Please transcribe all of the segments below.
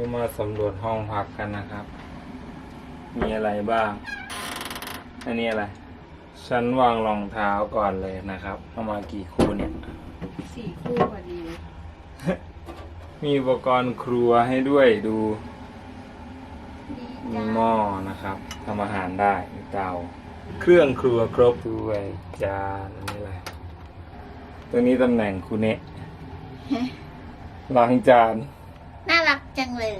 นี่มาสำรวจห้องพักกันนะครับ มีอะไรบ้าง อันนี้อะไรฉันวางรองเท้าก่อนเลยนะครับเอามากี่คู่เนี่ย สี่คู่พอดี มีอุปกรณ์ครัวให้ด้วยดู ดีมีจ้าหม้อนะครับทำอาหารได้มีเตา เครื่องครัวครบด้วยจานอันนี้อะไรตัวนี้ตำแหน่งคุเนะ ล้างจานน่ารัก จังเลย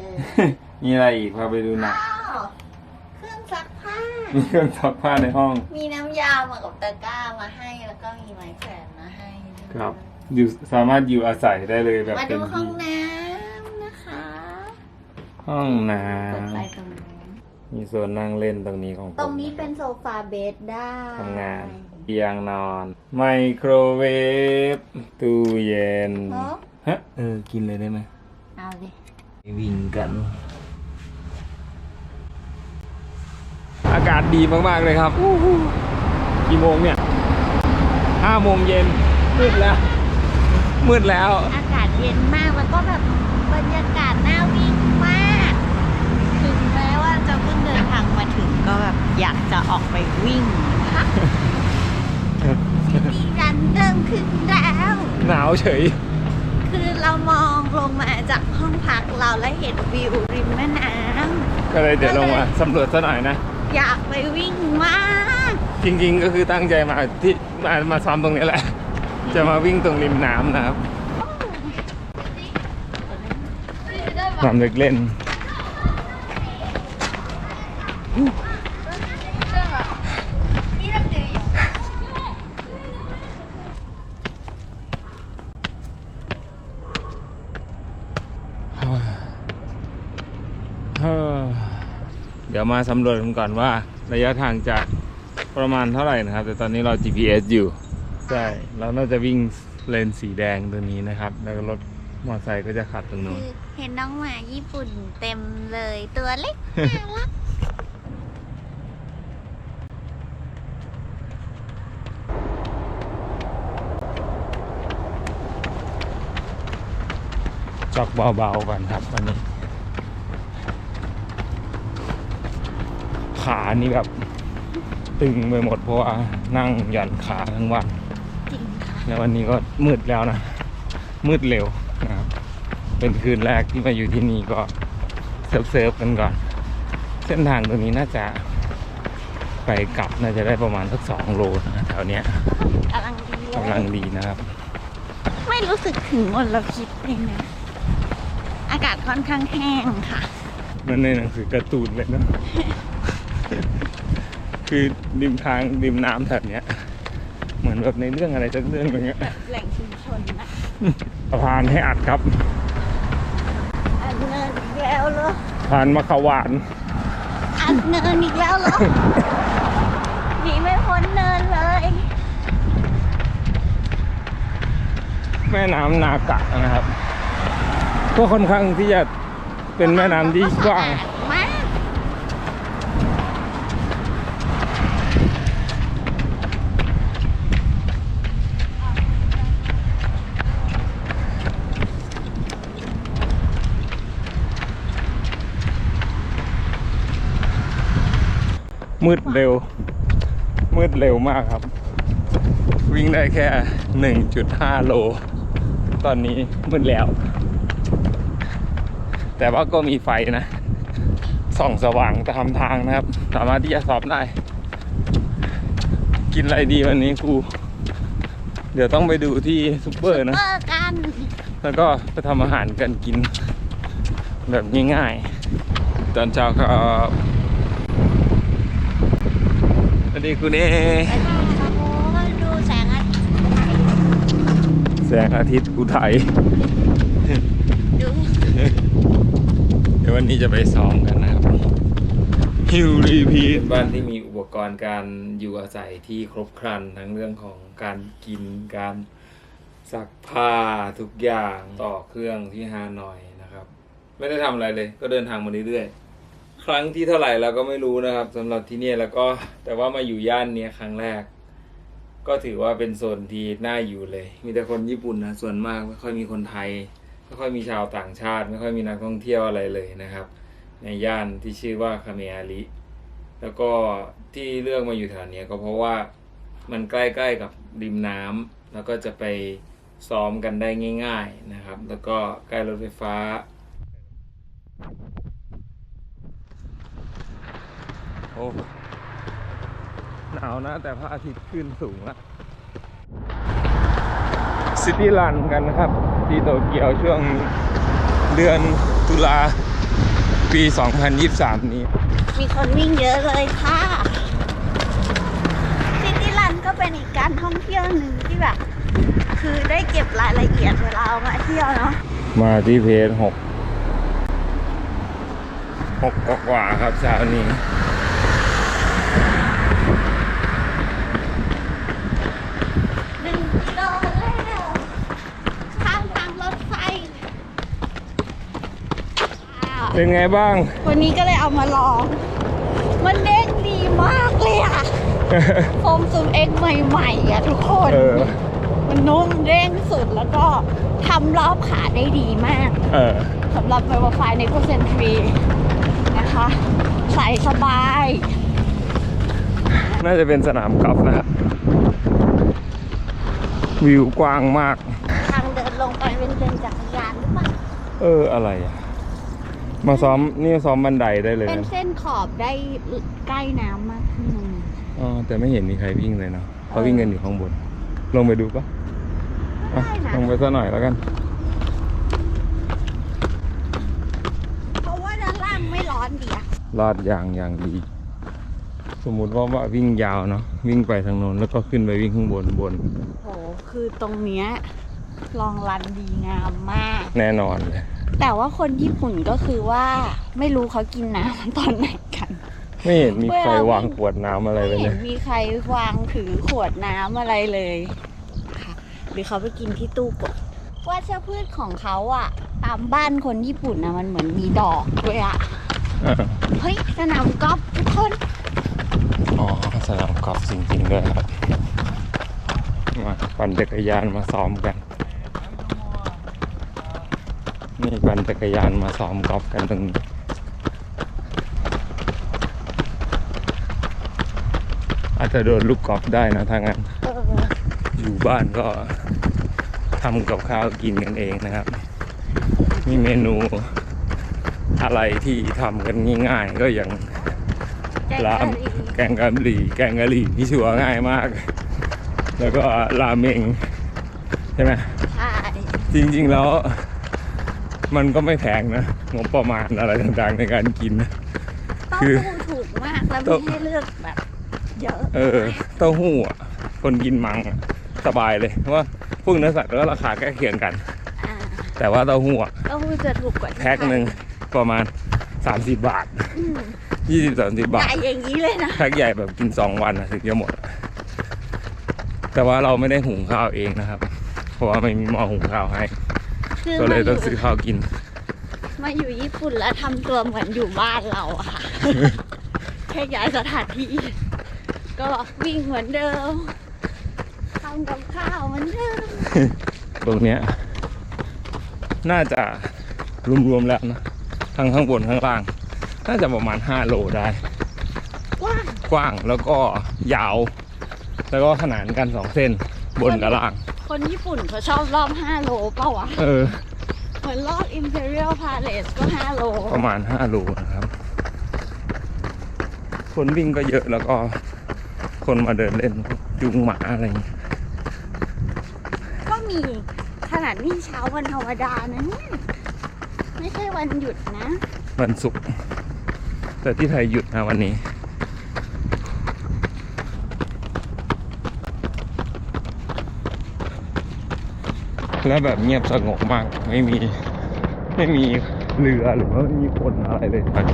มีอะไรอีกพาไปดูหนักอ้าวเครื่องซักผ้า มีเครื่องซักผ้าในห้อง มีน้ำยามากับตะกร้ามาให้ แล้วก็มีไม้แขวนมาให้ด้วยครับ อยู่สามารถอยู่อาศัยได้เลยแบบมาเต็ดูมห้อที่งน้ำนะคะห้องน้เปิดไฟตรงนู้นำมีโซนนั่งเล่นตรงนี้ของผมตรงนี้เป็นโซฟาเบดได้ทำงานเตียงนอน ไมโครเวฟตู้เย็นเนาะฮะเออกินเลยได้ไหมเอาดิ วิ่งกัน อากาศดีมาก ๆ เลยครับอู้หูกี่โมงเนี่ยห้าโมงเย็นมืดแล้ว มืดแล้ว อากาศเย็นมากแล้วก็แบบบรรยากาศน่าวิ่งมาก ถึงแม้ว่าจะเพิ่งเดินทางมาถึงก็แบบอยากจะออกไปวิ่งนะคะซีรีส์รันเริ่มขึ้นแล้ว หนาวเฉยคือเรามอง ลงมาจากห้องพักเราและเห็นวิวริมแม่น้ก็เลยเดี๋ยวลงมาสำรวจซะหน่อยนะำอยากไปวิ่งมากจริงๆ ก็คือตั้งใจมาที่มามาซ้อมตรงนี้แหละ จะมาวิ่งตรงริมน้ำนะครับสนามเด็กเล่น เดี๋ยวมาสำรวจกันก่อนว่า ระยะทางจากประมาณเท่าไหร่นะครับ แต่ตอนนี้เรา GPS อยู่ ใช่ เราน่าจะวิ่งเลนสีแดงตัวนี้นะครับ แล้วก็รถมอเตอร์ไซค์ก็จะขับตรงนู้นคือเห็นน้องหมาญี่ปุ่นเต็มเลยตัวเล็กน่ารัก จอกเบาๆก่อนครับวันนี้ ขานี่แบบ ตึงไปหมดเพราะว่านั่งหย่อนขาทั้งวันจริงค่ะแล้ววันนี้ก็มืดแล้วนะ มืดเร็วนะครับเป็นคืนแรกที่มาอยู่ที่นี่ก็เซิร์ฟเซิร์ฟกันก่อน เส้นทางตรงนี้น่าจะไปกลับน่าจะได้ประมาณสักสองโลนะแถวเนี้ยกำลังดีเลยกำลังดีนะครับ ไม่รู้สึกถึงมลพิษเลยนะ อากาศค่อนข้างแห้งค่ะ มันในหนังสือการ์ตูนเลยนะ คือริมทางริมน้ำแถบเนี้ย เหมือนแบบในเรื่องอะไรสักเรื่องหนึงอะแบบแหล่งชุมชนนะสะพานให้อัดครับอันเนินอีกแล้วเหรอสะพานมะขวาน อันเนินอีกแล้วเหรอหนีไม่พ้นเนินเลย แม่น้ำนากะนะครับ ก็ค่อนข้างที่จะเป็นแม่น้ำที่กว้าง สะอาด มากมืดเร็ว มืดเร็วมากครับ วิ่งได้แค่ 1.5 โล ตอนนี้มืดแล้ว แต่ว่าก็มีไฟนะ ส่องสว่างตามทางนะครับ สามารถที่จะสอบได้ กินอะไรดีวันนี้ครูเดี๋ยวต้องไปดูที่ซุปเปอร์นะ เจอกันแล้วก็ไปทำอาหารกันกิน แบบง่ายๆ ตอนเช้าก็ส วัสดีคุณเอไปดูโอ้ยดูแสงอาทิตย์แสงอาทิตย์อุทัยดูเดี๋ยววันนี้จะไปซ้อมกันนะครับฮิวรีพีบ้านที่มีอุปกรณ์การอยู่อาศัยที่ครบครันทั้งเรื่องของการกินการซักผ้าทุกอย่างต่อเครื่องที่ฮานอยนะครับ ไม่ได้ทำอะไรเลย ก็เดินทางมาเรื่อยๆค รั้งที่เท่าไหร่เราก็ไม่รู้นะครับสำหรับที่เนี่ยแล้วก็แต่ว่ามาอยู่ย่านเนี้ยครั้งแรก ก็ถือว่าเป็นโซนที่น่าอยู่เลย มีแต่คนญี่ปุ่นนะส่วนมากไม่ค่อยมีคนไทยไม่ค่อยมีชาวต่างชาติ ไม่ค่อยมีนักท่องเที่ยวอะไรเลยนะครับ ในย่านที่ชื่อว่าคาเมอาริแล้วก็ที่เลือกมาอยู่แถวนี้ก็เพราะว่ามันใกล้ๆกับริมน้ำแล้วก็จะไปซ้อมกันได้ง่าย ๆนะครับ แล้วก็ใกล้รถไฟฟ้า อ้หนาวนะ แต่พระอาทิตย์ขึ้นสูงละซิตี้รันกันนะครับ ที่โตเกียวช่วงเดือนตุลาปี 2023 นี้ มีคนวิ่งเยอะเลยค่ะซิตี้รันก็เป็นอีกการท่องเที่ยวหนึ่งที่แบบ คือได้เก็บรายละเอียดเวลาเอามาเที่ยวเนาะมาที่เพจหกหกกว่าๆครับเช้านี้ หนึ่งกิโลแล้วข้ามทางรถไฟว้าว เป็นไงบ้าง วันนี้ก็เลยเอามาลอง มันเด้งดีมากเลยอะโฟมซูมเอ็กใหม่ๆอะทุกคนเออมันนุ่มเด้งสุดแล้วก็ทำรอบขาได้ดีมากเออสำหรับไวโอไฟในโคเซนทรีนะคะ ใส่สบาย น่าจะเป็นสนามกอล์ฟนะครับวิวกว้างมาก ทางเดินลงไปเป็นเดินจักรยานหรือเปล่า เอออะไรอะ มาซ้อมนี่ซ้อมบันไดได้เลยเป็นนะเส้นขอบได้ใกล้น้ำมากขึ้นอ๋อแต่ไม่เห็นมีใครวิ่งเลยเนาะเขาวิ่งกันอยู่ข้างบน ลงไปดูปะอะได้นะลงไปสักหน่อยแล้วกัน เพราะว่าด้านล่างไม่ร้อนดีอะลาดยางอย่างดี สมมุติว่าว่าวิ่งยาวเนาะวิ่งไปทางโน้นแล้วก็ขึ้นไปวิ่งข้างบนบนโหคือตรงเนี้ยลองรันดีงามมาก แน่นอนเลย แต่ว่าคนญี่ปุ่นก็คือว่าไม่รู้เขากินน้ำตอนไหนกัน ไม่เห็นมีใครเวลาวิ่งวางขวดน้ำอะไรไม่ไปเลเห็ยนมีใครวางถือขวดน้ำอะไรเลยนะคะหรือเขาไปกินที่ตู้กดว่าชพืชของเขาอะตามบ้านคนญี่ปุ่นนะมันเหมือนมีดอกด้วยอะเออเฮ้ยสนามกอล์ฟทุกคนอ๋อสนามกอล์ฟจริงๆด้วยครับ มาปั่นจักรยานมาซ้อมกัน นี่ปั่นจักรยานมาซ้อมกอล์ฟกันตรงนี้อาจจะโดนลูกกอล์ฟได้นะถ้างั้นเอออยู่บ้านก็ทำกับข้าวกินกันเองนะครับ มีเมนูอะไรที่ทำกันง่ายๆ ก็อย่างแกงรากะมหรี่แกงกะหรี่แกงกะหรี่ที่ชัวร์ง่ายมาก แล้วก็ราเมงใช่ไหมใช่จริงๆแล้ว มันก็ไม่แพงนะงบประมาณอะไรต่างๆในการกินนะ เต้าคือ หู้ถูกมากแล้วเต้ามีให้เลือกแบบ เยอะเออเต้าหู้อะคนกินมังอะสบายเลยเพราะว่าพวกเนื้อสัตว์ก็ราคาใกล้เคียงกัน อ่าแต่ว่าเต้าหู้อะเต้าหู้จะถูกกว่าที่แพ็คหนึ่งประมาณ 30 บาท อืม20 30 บาใหทญ่อย่างนี้เลยนะแพ็คใหญ่แบบกิน 2 วันอะถึงจะหมดอะแต่ว่าเราไม่ได้หุงข้าวเองนะครับ เพราะว่าไม่มีหม้อหุงข้าวให้ คือก็เลยมาอต้องซื้อข้าวกิน มาอยู่ญี่ปุ่นแล้วทำตัวเหมือนอยู่บ้านเราอะค่ะ แค่ย้ายสถานที่ ก็วิ่งเหมือนเดิมทำกับข้าวเหมือนเดิม ตรงเนี้ย น่าจะรวมๆแล้วนะ ทั้งข้างบนข้างล่าง น่าจะประมาณ 5 โลได้ กว้าง กว้างแล้วก็ยาว แล้วก็ขนานกันสองเส้นบนกับล่าง คนญี่ปุ่นเขาชอบรอบ 5 โลเปล่าวะ เออ เหมือนรอบ Imperial Palace ก็ 5 โล ประมาณ5โลนะครับ คนวิ่งก็เยอะแล้วก็คนมาเดินเล่นจูงหมาอะไรอย่างเงี้ยก็มีขนาดนี้เช้าวันธรรมดานะเนี่ยไม่ใช่วันหยุดนะ วันศุกร์แต่ที่ไทยหยุดนะวันนี้ และแบบเงียบสงบมากไม่มีไม่มีเรือหรือว่าไม่มีคนอะไรเลยครับ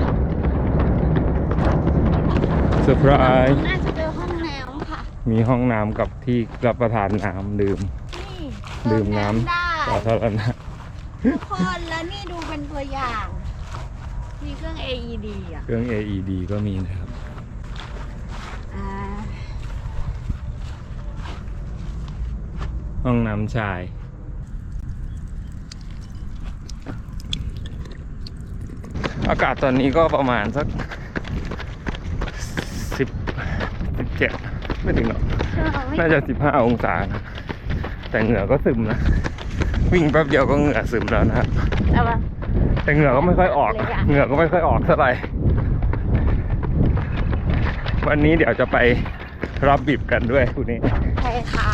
เซอร์ไพรส์น่าจะเป็นห้องน้ำค่ะ มีห้องน้ำกับที่รับประทานน้ำดื่มนี่ดื่มน้ได้ำสาธารณะทุกคนแล้วนี่ดูเป็นตัวอย่าง มีเครื่อง AED อะ เครื่อง AED ก็มีนะครับอ่าห้องน้ำชาย อากาศตอนนี้ก็ประมาณสักสิบสิบเจ็ดไม่ถึงหรอก น่าจะสิบห้าองศานะแต่เหงื่อก็ซึมนะ วิ่งแป๊บเดียวก็เหงื่อซึมแล้วนะครับเอาปะแต่เหงื่อก็ไม่ค่อยออกเลยอะเหงื่อก็ไม่ค่อยออกเท่าไหร่ วันนี้เดี๋ยวจะไปรับบิบกันด้วยคุณนี้ใช่ค่ะ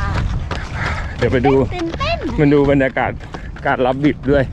เดี๋ยวไปดูตื่นเต้นมันดูบรรยากาศการรับบิบด้วย